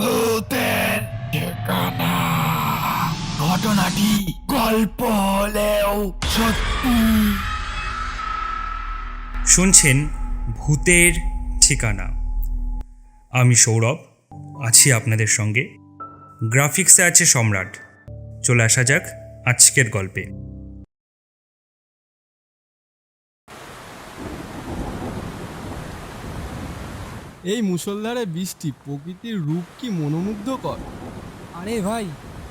ভূতের ঠিকানা। ঘটনাটি গল্প হলেও সত্যি। শুনছেন ভূতের ঠিকানা। আমি সৌরভ, আছি আপনাদের সঙ্গে। গ্রাফিক্সে আছে সম্রাট। চলে আসা যাক আজকের গল্পে। এই মুষলধারে বৃষ্টি প্রকৃতির রূপ কি মনোমুগ্ধকর? আরে ভাই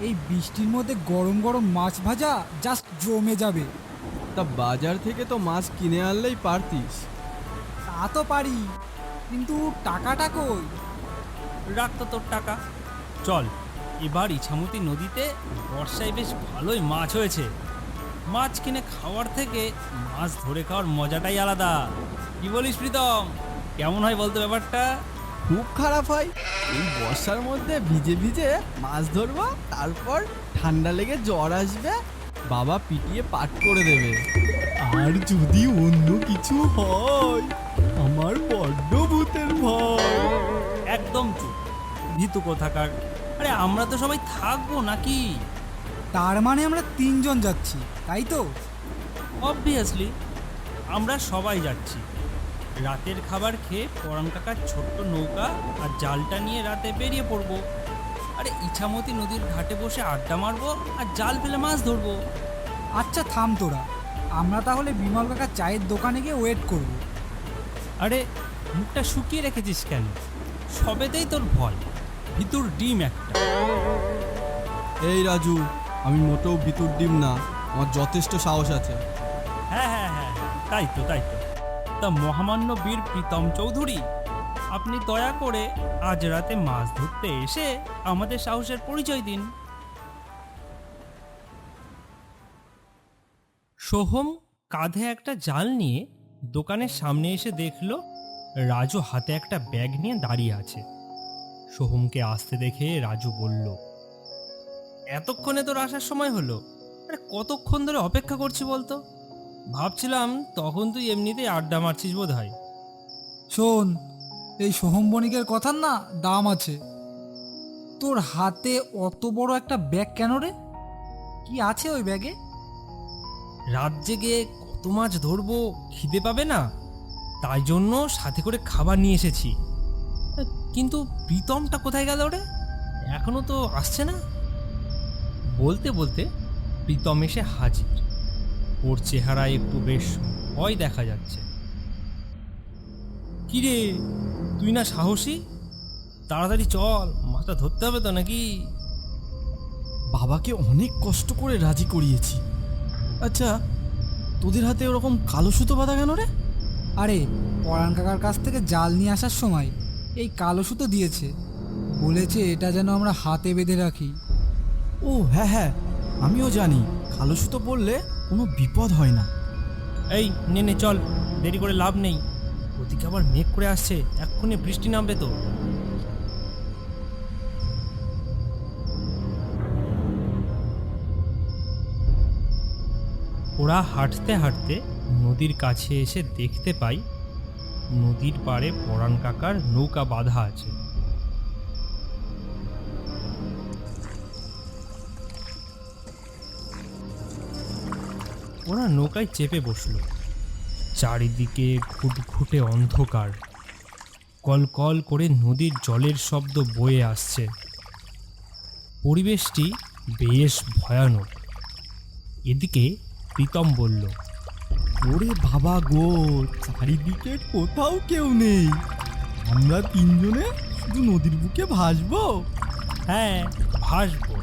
এই বৃষ্টির মধ্যে গরম গরম মাছ ভাজা জাস্ট জমে যাবে। তা বাজার থেকে তো মাছ কিনে আনলেই পারতিস। তা তো পারি কিন্তু টাকাটা কই? রাখতো তোর টাকা। চল এবার ইছামতি নদীতে বর্ষায় বেশ ভালোই মাছ হয়েছে। মাছ কিনে খাওয়ার থেকে মাছ ধরে খাওয়ার মজাটাই আলাদা। কি বলিস প্রীতম? কেমন হয় বলতো ব্যাপারটা? খুব খারাপ হয়। এই বর্ষার মধ্যে ভিজে ভিজে মাছ ধরবো তারপর ঠান্ডা লেগে জ্বর আসবে বাবা পিটিয়ে পাট করে দেবে। আর যদি অন্য কিছু হয় আমার বড্ড ভূতের ভয়। একদম চুপ ভীতু কোথাকার। আরে আমরা তো সবাই থাকব নাকি? তার মানে আমরা তিনজন যাচ্ছি তাই তো? অবভিয়াসলি আমরা সবাই যাচ্ছি। রাতের খাবার খেয়ে পরান কাকার ছোট্ট নৌকা আর জালটা নিয়ে রাতে বেরিয়ে পড়ব। আরে ইছামতি নদীর ঘাটে বসে আড্ডা মারবো আর জাল ফেলে মাছ ধরবো। আচ্ছা থাম তোরা। আমরা তাহলে বিমল কাকার চায়ের দোকানে গিয়ে ওয়েট করব। আরে মুখটা শুকিয়ে রেখেছিস কেন? সবেতেই তোর ভয়। ভিতর ডিম একটা। এই রাজু আমি মোটেও ভিতর ডিম না আমার যথেষ্ট সাহস আছে। হ্যাঁ হ্যাঁ হ্যাঁ হ্যাঁ, তাই তো তাই তো। তা মহামান্য বীর প্রীতম চৌধুরী। আপনি দয়া করে আজ রাতে মাছ ধরতে এসে আমাদের সাহসের পরিচয় দিন। সোহম কাঁধে একটা জাল নিয়ে দোকানের সামনে এসে দেখল, রাজু হাতে একটা ব্যাগ নিয়ে দাঁড়িয়ে আছে। সোহমকে আসতে দেখে রাজু বলল, এতক্ষণে তোর আসার সময় হলো। আরে কতক্ষণ ধরে অপেক্ষা করছি বলতো? ভাবছিলাম তখন তুই এমনিতেই আড্ডা মারছিস বোধ হয় শোন এই সোহম বণিকের কথার না দাম আছে। তোর হাতে অত বড় একটা ব্যাগ কেন রে? কি আছে ওই ব্যাগে? রাত জেগে কত মাছ ধরবো খিদে পাবে না? তাই জন্য সাথে করে খাবার নিয়ে এসেছি। কিন্তু প্রীতমটা কোথায় গেল রে? এখনও তো আসছে না? বলতে বলতে প্রীতম এসে হাজির। ওর চেহারায় একটু বেশ ভয় দেখা যাচ্ছে। কিরে তুই না সাহসী? তাড়াতাড়ি চল মাছটা ধরতে হবে তো নাকি? বাবাকে অনেক কষ্ট করে রাজি করিয়েছি। আচ্ছা তোদের হাতে ওরকম কালো সুতো বাঁধা কেন রে? আরে পরাণ কাকার কাছ থেকে জাল নিয়ে আসার সময় এই কালো সুতো দিয়েছে। বলেছে এটা যেন আমরা হাতে বেঁধে রাখি। ও হ্যাঁ হ্যাঁ আমিও জানি। কালো সুতো পরলে কোনো বিপদ হয় না। এই, নে নে, চল। দেরি করে লাভ নেই। ওদিকে আবার মেঘ করে আসছে। এক্ষুনি বৃষ্টি নামবে তো। ওরা হাঁটতে হাঁটতে নদীর কাছে এসে দেখতে পাই, নদীর পাড়ে পরাণ কাকার নৌকা বাঁধা আছে। ওরা নৌকায় চেপে বসল। চারিদিকে ঘুটঘুটে অন্ধকার। কলকল করে নদীর জলের শব্দ বয়ে আসছে। পরিবেশটি বেশ ভয়ানক। এদিকে প্রীতম বলল, ওরে বাবা গো, চারিদিকে কোথাও কেউ নেই। আমরা তিনজনে শুধু নদীর বুকে ভাসবো? হ্যাঁ ভাসবো।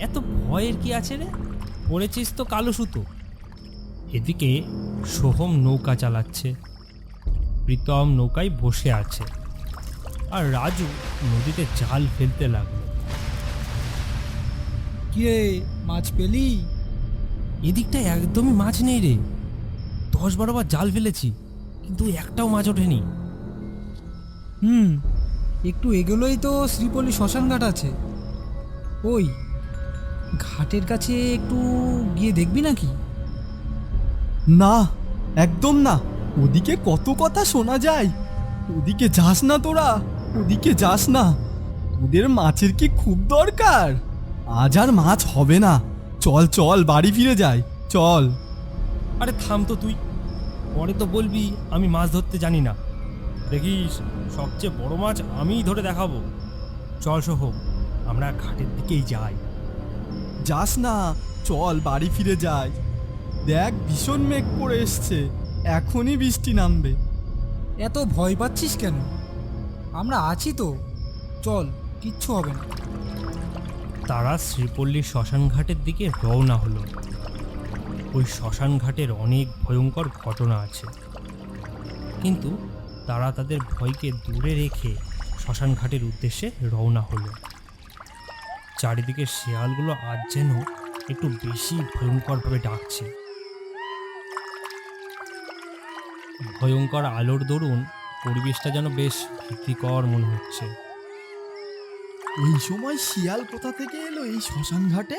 এত ভয়ের কি আছে রে? পড়েছিস তো কালো সুতো। এদিকে সোহম নৌকা চালাচ্ছে। প্রীতম নৌকায় বসে আছে। আর রাজু নদীতে জাল ফেলতে লাগল। কিরে মাছ পেলি? এদিকটায় একদমই মাছ নেই রে। দশ বারো বার জাল ফেলেছি কিন্তু একটাও মাছ ওঠেনি। হুম একটু এগোলোই তো শ্রীপল্লী শ্মশানঘাট আছে। ওই ঘাটের কাছে একটু গিয়ে দেখবি নাকি? না একদম না। ওদিকে কত কথা শোনা যায়। ওদিকে যাস না তোরা ওদিকে যাস না। ওদের মাছের কি খুব দরকার? আজ আর মাছ হবে না। চল চল বাড়ি ফিরে যাই। চল। আরে থাম তো তুই। পরে তো বলবি আমি মাছ ধরতে জানি না। দেখিস সবচেয়ে বড় মাছ আমিই ধরে দেখাবো। চল সোহম আমরা ঘাটের দিকেই যাই। যাস না চল বাড়ি ফিরে যাই। দেখ ভীষণ মেঘ করে এসছে। এখনই বৃষ্টি নামবে। এত ভয় পাচ্ছিস কেন? আমরা আছি তো। চল কিচ্ছু হবে না। তারা শ্রীপল্লীর শ্মশান ঘাটের দিকে রওনা হলো। ওই শ্মশান ঘাটের অনেক ভয়ঙ্কর ঘটনা আছে। কিন্তু তারা তাদের ভয়কে দূরে রেখে শ্মশান ঘাটের উদ্দেশ্যে রওনা হলো। চারিদিকে শেয়ালগুলো আজ যেন একটু বেশি ভয়ঙ্করভাবে ডাকছে। ভয়ঙ্কর আলোর দরুন পরিবেশটা যেন বেশ ভীতিকর মনে হচ্ছে। এই সময় শিয়াল কোথা থেকে এলো এই শ্মশান ঘাটে?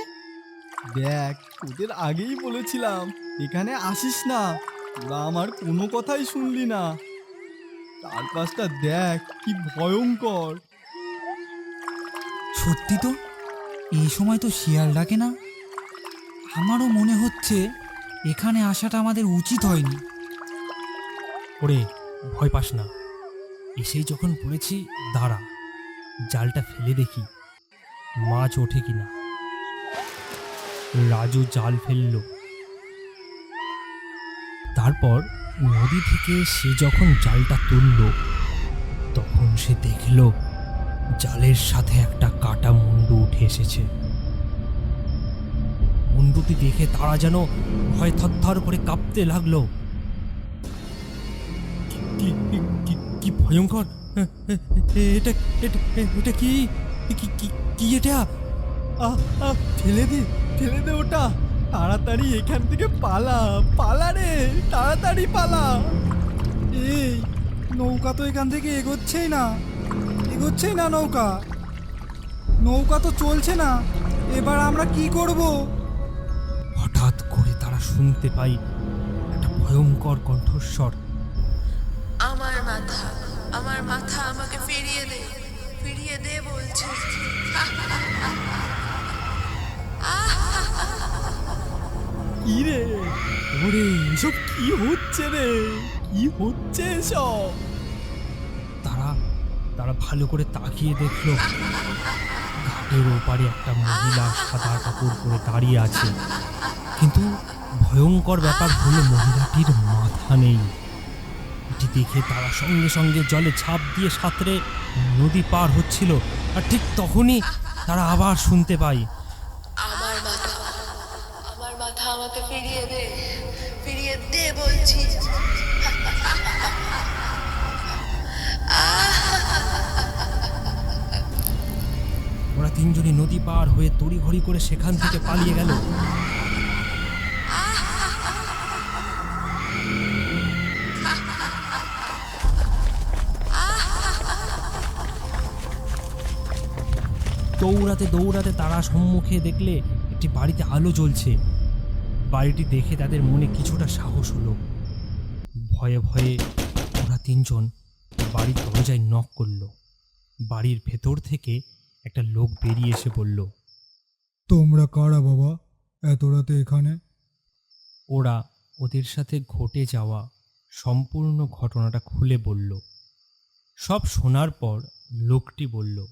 দেখ ওদের আগেই বলেছিলাম এখানে আসিস না তোরা আমার কোনো কথাই শুনলি না। চারপাশটা দেখ কি ভয়ঙ্কর। সত্যি তো? এই সময় তো শিয়াল ডাকে না? আমারও মনে হচ্ছে এখানে আসাটা আমাদের উচিত হয়নি। ওরে ভয় পাস না। এসেই যখন পড়েছি, দাঁড়া, জালটা ফেলে দেখি। মাছ ওঠে কিনা? রাজু জাল ফেলল। তারপর নদী থেকে সে যখন জালটা তুলল, তখন সে দেখল, জালের সাথে একটা কাটা মুন্ডু উঠে এসেছে। মুন্ডুটি দেখে তারা যেন ভয় থরথর করে কাঁপতে লাগল। কি ভয়ঙ্কর? এটা এটা এটা কি? কি- এটা? ফেলে দে ফেলে দে ওটা। তাড়াতাড়ি এখান থেকে পালা পালা রে, তাড়াতাড়ি পালা। এই, নৌকা তো এখান থেকে এগোচ্ছেই না এগোচ্ছেই না নৌকা। নৌকা তো চলছে না, এবার আমরা কি করব? হঠাৎ করে তারা শুনতে পাই একটা ভয়ঙ্কর কণ্ঠস্বর। মাথা, আমার মাথা আমাকে ফিরিয়ে দে ফিরিয়ে দে বলছি। কি রে ওরে, এসব কি হচ্ছে রে? কি হচ্ছে এসব? তারা তারা ভালো করে তাকিয়ে দেখল। ঘাটের ওপারে একটা মহিলা সাদা কাপড় পরে দাঁড়িয়ে আছে। কিন্তু ভয়ঙ্কর ব্যাপার হলো মহিলাটির মাথা নেই। এটি দেখে তারা সঙ্গে সঙ্গে জলে ঝাঁপ দিয়ে সাঁতরে নদী পার হচ্ছিল। আর ঠিক তখনই তারা আবার শুনতে পাই। আমার মাথা আমার মাথা আমাকে ফিরিয়ে দে ফিরিয়ে দে বলছি। ওরা তিনজনই নদী পার হয়ে তড়িঘড়ি করে সেখান থেকে পালিয়ে গেল। দৌড়াতে দৌড়াতে তারা সম্মুখে দেখলে একটি বাড়িতে আলো জ্বলছে। বাড়িটি দেখে তাদের মনে কিছুটা সাহস হলো। ভয়ে ভয়ে ওরা তিনজন বাড়ির দরজায় নক করল। বাড়ির ভেতর থেকে একটা লোক বেরিয়ে এসে বলল তোমরা কারা বাবা? এত রাতে এখানে? ওরা ওদের সাথে ঘটে যাওয়া সম্পূর্ণ ঘটনাটা খুলে বলল। সব শোনার পর লোকটি বলল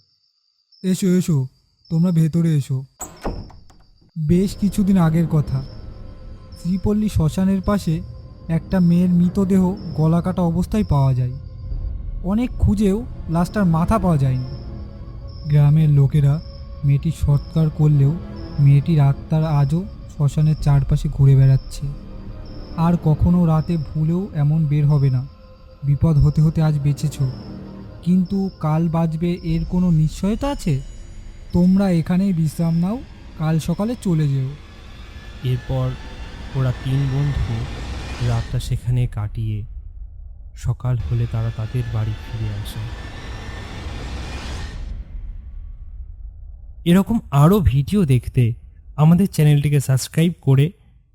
এসো এসো, তোমরা ভেতরে এসো। বেশ কিছুদিন আগের কথা। শ্রীপল্লী শ্মশানের পাশে একটা মেয়ের মৃতদেহ গলা কাটা অবস্থায় পাওয়া যায়। অনেক খুঁজেও লাশটার মাথা পাওয়া যায়নি। গ্রামের লোকেরা মেয়েটি সৎকার করলেও মেয়েটির আত্মার আজও শ্মশানের চারপাশে ঘুরে বেড়াচ্ছে। আর কখনো রাতে ভুলেও এমন বের হবে না। বিপদ হতে হতে আজ বেঁচেছো। কিন্তু কাল বাজবে এর কোনো নিশ্চয়তা আছে? তোমরা এখানেই বিশ্রাম নাও, কাল সকালে চলে যেও। এরপর ওরা তিন বন্ধু রাতটা সেখানে কাটিয়ে সকাল হলে তারা তাদের বাড়ি ফিরে আসে। এরকম আরও ভিডিও দেখতে আমাদের চ্যানেলটিকে সাবস্ক্রাইব করে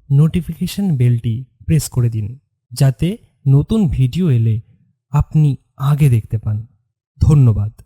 নোটিফিকেশন বেলটি প্রেস করে দিন, যাতে নতুন ভিডিও এলে আপনি আগে দেখতে পান। ধন্যবাদ।